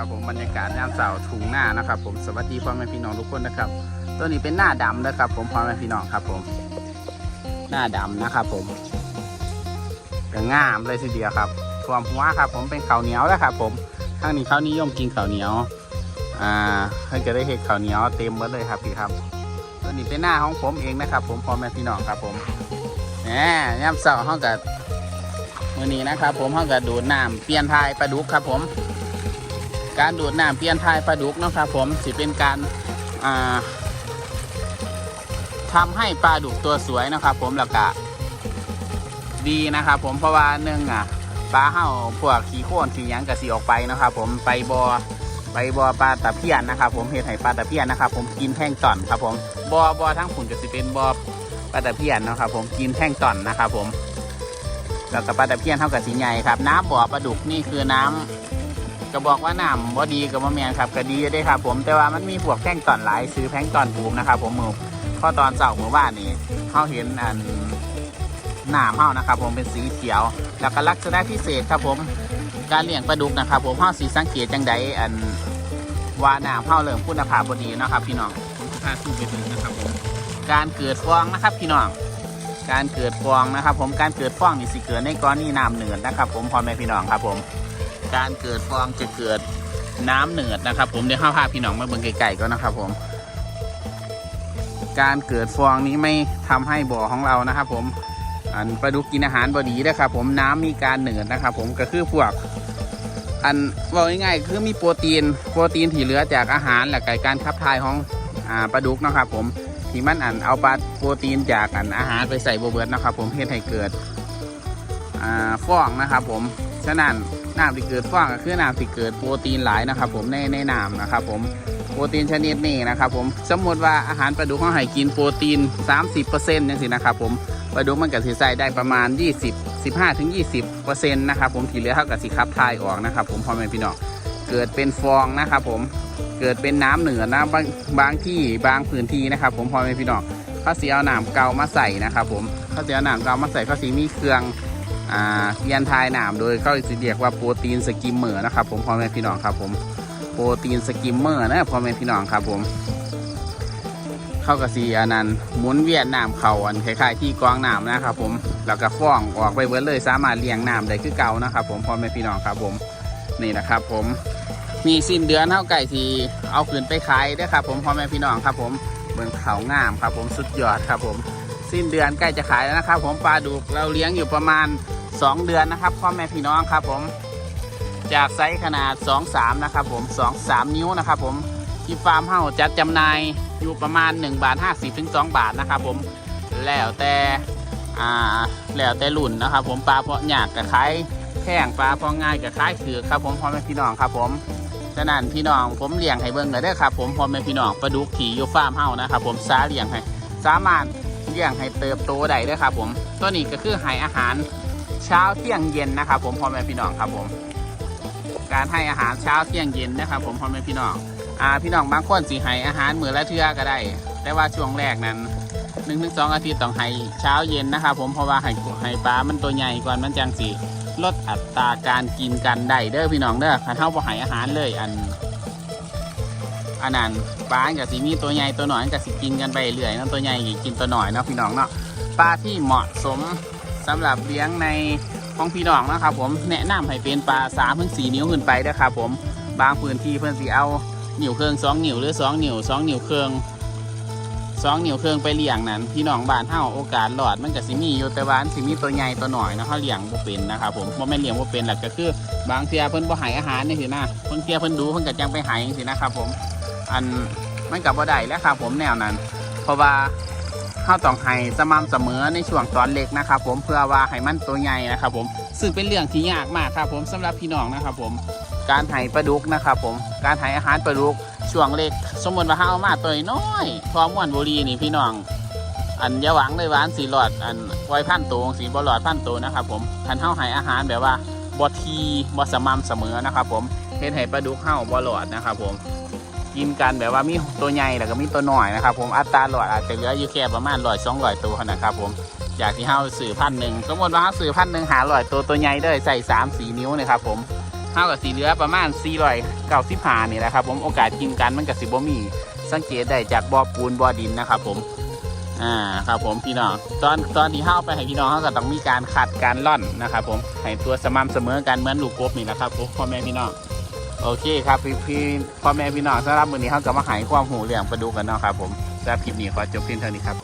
ครับ ผมบรรยากาศยามเสาร์ทุ่งหน้านะครับ ผมสวัสดีพ่อแม่พี่น้องทุกคนนะครับ ตัวนี้เป็นหน้าดำนะครับ ผมพ่อแม่พี่น้องครับ ผม หน้าดำนะครับ ผมก็งามเลยทีเดียวครับท่วมหัวครับ ผมเป็นข้าวเหนียวแล้วครับ ผมข้างนี้เขานิยมกินข้าวเหนียวอ่าเพิ่งจะได้เห็ดข้าวเหนียวเต็มหมดเลยครับพี่ครับ ตัวนี้เป็นหน้าของผมเองนะครับ ผมพ่อแม่พี่น้องครับ ผมแหมยามเสาร์ห้องกับมือนี้นะครับ ผมห้องกับดูดน้ำเปลี่ยนทายปลาดุกครับผม การดูดน้ำเปลี่ยนทายปลาดุกนะครับผมสิเป็นการาทำให้ปลาดุกตัวสวยนะครับ ผมแล้วก็ดีนะครับผมเพราะว่าหนึ่งอะปลาเห่าพวกขี้โคนขี้ยังกระสีออกไปนะครับ ผมไปบอ่อไปบอ่อปลาตะเพียนนะครับผมเห็ดไห่ปลาตะเพียนนะครับ ผมกินแท่งต่อนครับผมบอ่อบอ่อทั้งผุนจะสิเป็นบอ่อปลาตะเพียนนะครับ ผมกินแท่งต่อนนะครับ ผมแล้วก็ปลาตะเพียนเท่ากับสีใหญ่ครับ น้ำบ่อปลาดุกนี่คือน้ำ ก็บอกว่าน้ำบ่ดีกับบ่แมนครับก็ดีอยู่ได้ครับ ผมแต่ว่ามันมีพวกแพลงก์ตอนหลายซื้อแพลงก์ตอนบูมนะครับ ผมมือพอตอนเสาร์เมื่อวานนี้เขาเห็นอันน้ำเฮานะครับ ผมเป็นสีเขียว แล้วก็ลักษณะพิเศษครับ ผมการเลี้ยงปลาดุกนะครับ ผมเฮาสีสังเกตจังใดอันว่าน้ำเฮาเริ่มคุณภาพบ่ดีนะครับ พี่น้องผมจะพาสู้ไปเบิ่งนะครับผมการเกิดฟองนะครับ พี่น้องการเกิดฟองนะครับ ผมการเกิดฟองนี่สิเกิดในกรณีน้ำเหนืดนะครับ ผมพ่อแม่พี่น้องครับ ผม การเกิดฟองจะเกิดน้ำเหนืดนะครับ ผมเดี๋ยวข้าพาพี่น้องมาเบิ่งไก่ๆก็นะครับ ผม การเกิดฟองนี้ไม่ทำให้บ่อของเรานะครับ ผมอันปลาดุกกินอาหารบดีนะครับ ผมน้ำมีการเหนืดนะครับ ผมก็คือพวก อันว่าง่ายๆคือมีโปรตีน โปรตีนที่เหลือจากอาหารและกการขับถ่ายของอปลาดุกนะครับ ผมที่มันอันเอาปลาโปรตีนจากอันอาหารไปใส่โบเบิร์ดนะครับ ผมเพื่อให้เกิดอ่าฟองนะครับ ผมฉะนั้น น้ำที่เกิดฟองก็คือน้ำที่เกิดโปรตีนหลายนะครับผมในในน้ำนะครับผมโปรตีนชนิดนี้นะครับผมสมมติว่าอาหารปลาดุกเขาให้กินโปรตีน 30%ยังสินะครับผมปลาดุกมันก็สิใส่ได้ประมาณ 20 15ถึง20%นะครับผมที่เหลือเท่ากับสิคับทายออกนะครับผมพ่อแม่พี่น้องเกิดเป็นฟองนะครับผมเกิดเป็นน้ำเหนือนะบางบางที่บางพื้นที่นะครับ ผมพ่อแม่พี่น้องเขาเสียเอาหน้ำเกามาใส่นะครับผมเขาเสียเอาหน้ำเกามาใส่เขาสีมีเครื่อง ยนทายหนามโดยเขาจะเรียกว่าโปรตีนสกิมเมอร์นะครับผมพ่อแม่พี่น้องครับผมโปรตีนสกิมเมอร์นะพ่อแม่พี่น้องครับผมเข้ากับสีอันนั้นหมุนเวียนน้ำเขาอันคล้ายๆที่กองน้ำนะครับผมแล้วก็ฟ้องออกไปเบิดเลยสามารถเลี้ยงน้ำได้คือเก่านะครับผมพ่อแม่พี่น้องครับผมนี่นะครับผมมีสิ้นเดือนเท่าไก่ทีเอาขืนไปขายเด้วยครับผมพ่อแม่พี่น้องครับผมเบิ่งเขางามครับผมสุดยอดครับผมสิ้นเดือนใกล้จะขายแล้วนะครับผมปลาดุกเราเลี้ยงอยู่ประมาณ 2 เดือนนะครับพ่อแม่พี่น้องครับผมจากไซส์ขนาด 2 3 นะครับผม 2 3 นิ้วนะครับผมที่ฟาร์มเฮ้าจัดจำหน่ายอยู่ประมาณ 1 บาท 50ถึง2บาทนะครับผมแล้วแต่อ่าแล้วแต่รุ่นนะครับผมปลาเพาะหยากกับคล้ายแข้งปลาเพาะง่ายกับคล้ายถือครับผมพ่อแม่พี่น้องครับผมฉะนั้นพี่น้องผมเลี้ยงให้เบิ่งเลยเด้ครับผมพ่อแม่พี่น้องปลาดุกขี่อยู่ฟาร์มเฮ้านะครับผมซาเลี้ยงให้สามารถเลี้ยงให้เติบโตได้ด้วยครับผมตัวนี้ก็คือให้อาหาร เช้าเที่ยงเย็นนะครับผมพ่อแม่พี่น้องครับผม การให้อาหารเช้าเที่ยงเย็นนะครับ ผมพ่อแม่พี่น้องอ่าพี่น้องบางคนสิให้อาหารมือละเทื่อก็ได้ แต่ว่าช่วงแรกนั้นหนึ่งถึงสองอาทิตย์ต้องให้เช้าเย็นนะครับผมเพราะว่าให้ให้ปลามันตัวใหญ่ก่อนมันจังสิลดอัตราการกินกันได้เด้อพี่น้องเด้อคันเท่าบ่ให้อาหารเลยอันอันนั้นปลากับสีมีตัวใหญ่ตัวหน่อยกับสิกินกันไปเรื่อยนะตัวใหญ่กินตัวหน่อยเนาะพี่น้องเนาะปลาที่เหมาะสม สำหรับเลี้ยงในของพี่น้องนะครับผมแนะนำให้เป็นปลาสามถึงสี่นิ้วขึ้นไปนะครับผมบางพื้นที่เพื่อนสีเอานิ้วเครื่องสองนิ้วหรือสองนิ้วสองนิ้วเครื่องสองนิ้วเครื่องไปเลี้ยงนั้นพี่น้องบ้านเฮาโอกาสหลอดมันกับสิมีอยู่แต่ว่านสิมีตัวใหญ่ตัวหน่อยนาะเขาเลี้ยงบ่เป็นนะครับผมบ่แม่นเลี้ยงบ่เป็นหละก็คือบางเทียเพิ่นบ่ให้อาหารนี่สินะบางเทียเพิ่นดูเพิ่นก็จังไปให้จังซี่นะครับผมอันมันกับบ่ได้แล้วครับผมแนวนั้น เพราะว่า ข้าวต้องให้สม่ำเสมอในช่วงตอนเล็กนะครับ ผมเพื่อว่าให้มันตัวใหญ่นะครับ ผมซึ่งเป็นเรื่องที่ยากมากครับ ผมสำหรับพี่น้องนะครับ ผมการให้ปลาดุกนะครับ ผมการให้อาหารปลาดุกช่วงเล็ก สมมติว่าเฮาเอามาตัวน้อยทอม่วนบุรีนี่พี่น้อง อันยาหวังเลยหวานสีหลอดอันไว้พันตัวสีบอหลอดพันตัวนะครับ ผมคันเฮาให้อาหารแบบว่าบอทีบอสม่ำเสมอนะครับ ผมเฮ็ดให้ปลาดุกเฮาบอหลอดนะครับ ผม กินกันแบบว่ามีตัวใหญ่แล้วก็มีตัวหน่อยนะครับ ผมอัตราหลอดอาจจะเหลืออยู่แค่ประมาณร้อยสองร้อยตัวนะครับ ผมอยากที่เฮาสื่อพันหนึ่งสมมติว่าเฮาสื่อพันหนึ่งหาร้อยตัวตัวใหญ่ด้อใส่สามสี่นิ้วนะครับ ผมเท่ากับสีเหลือประมาณ495นี่แหละครับ ผมโอกาสกินกันมันกับสิบ่มีสังเกตได้จากบ่อปูนบ่อดินนะครับ ผมอ่าครับผมพี่น้องตอนตอนที่เข้าไปให้พี่น้องเขาก็ต้องมีการขัดการล่อนนะครับผมให้ตัวสม่ำเสมอกันเหมือนลูกกบนี่แหละครับผมพ่อแม่พี่น้อง โอเคครับพี่พี่พ่อแม่พี่น้องสำหรับวันนี้เขาก็มาหายความหูเรื่องปดูกันเนาะครับผมสำหรับคลิปนี้ขอจบเพียงเท่านี้ครับ